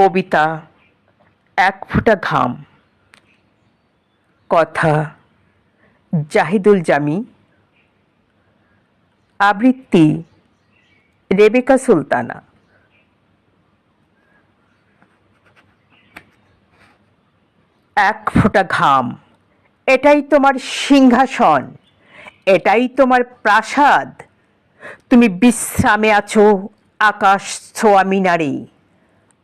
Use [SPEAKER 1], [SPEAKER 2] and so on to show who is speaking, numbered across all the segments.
[SPEAKER 1] কবিতা, এক ফোঁটা ঘাম। কথা, জাহিদুল জামি। আবৃত্তি, রেবেকা সুলতানা। এক ফোঁটা ঘাম, এটাই তোমার সিংহাসন, এটাই তোমার প্রাসাদ। তুমি বিশ্রামে আছো আকাশ ছোঁয়া মিনারে।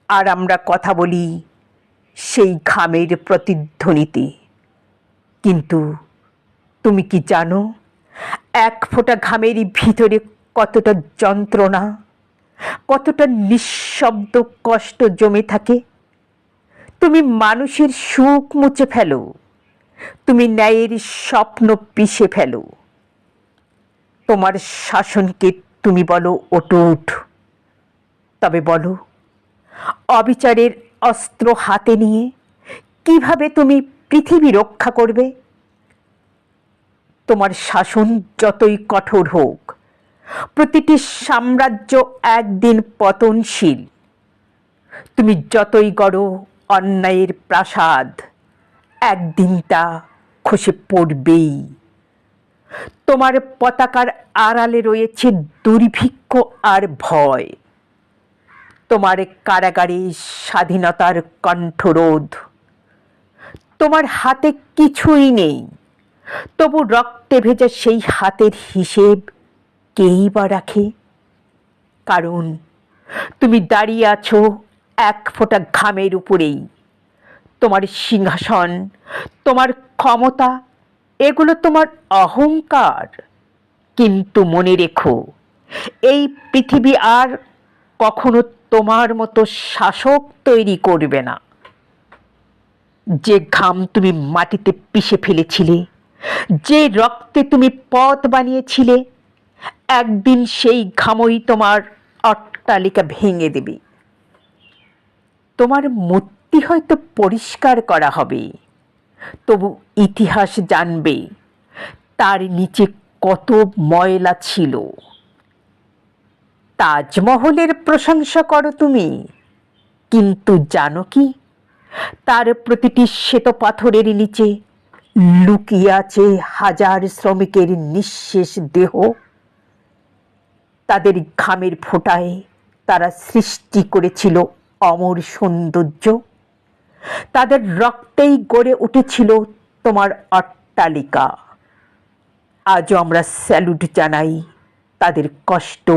[SPEAKER 1] আর আমরা কথা বলি সেই ঘামের প্রতিধ্বনিতে। কিন্তু তুমি কি জানো, এক ফোঁটা ঘামের ভিতরে কতটা যন্ত্রণা, কতটা নিঃশব্দ কষ্ট জমে থাকে? তুমি মানুষের সুখ মুছে ফেলো, তুমি ন্যায়ের স্বপ্ন পিষে ফেলো। তোমার শাসনকে তুমি বলো অটুট। তবে বলো অবিচারের অস্ত্র হাতে নিয়ে কীভাবে তুমি পৃথিবী রক্ষা করবে? তোমার শাসন যতই কঠোর হোক, প্রতিটি সাম্রাজ্য একদিন পতনশীল। তুমি যতই গড়ো অন্যায়ের প্রাসাদ, একদিন তা খসে পড়বেই। তোমার পতাকার আড়ালে রয়েছে দুর্ভিক্ষ আর ভয়। তোমার কারাগারে স্বাধীনতার কণ্ঠরোধ। তোমার হাতে কিছুই নেই। তবু রক্তে ভেজা সেই হাতের হিসেব কেই বা রাখে? কারণ তুমি দাঁড়িয়ে আছো এক ফোঁটা ঘামের উপরেই। তোমার সিংহাসন, তোমার ক্ষমতা, এগুলো তোমার অহংকার। কিন্তু মনে রেখো, এই পৃথিবী আর কখনো তোমার মতো শাসক তৈরি করবে না। যে ঘাম তুমি মাটিতে পিষে ফেলেছিলে, যে রক্তে তুমি পথ বানিয়েছিলে, একদিন সেই ঘামই তোমার অট্টালিকা ভেঙে দেবে। তোমার মূর্তি হয়তো পরিষ্কার করা হবে, তবু ইতিহাস জানবে, তার নিচে কত ময়লা ছিল। তাজমহলের প্রশংসা করো তুমি। কিন্তু জানো কি? তার প্রতিটি শ্বেত পাথরের নিচে লুকিয়ে আছে হাজার শ্রমিকের নিঃশেষ দেহ। তাদের ঘামের ফোঁটায় তারা সৃষ্টি করেছিল অমর সৌন্দর্য। তাদের রক্তেই গড়ে উঠেছিল তোমার অট্টালিকা। আজও আমরা স্যালুট জানাই তাদের কষ্ট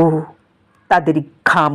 [SPEAKER 1] তাদের ঘাম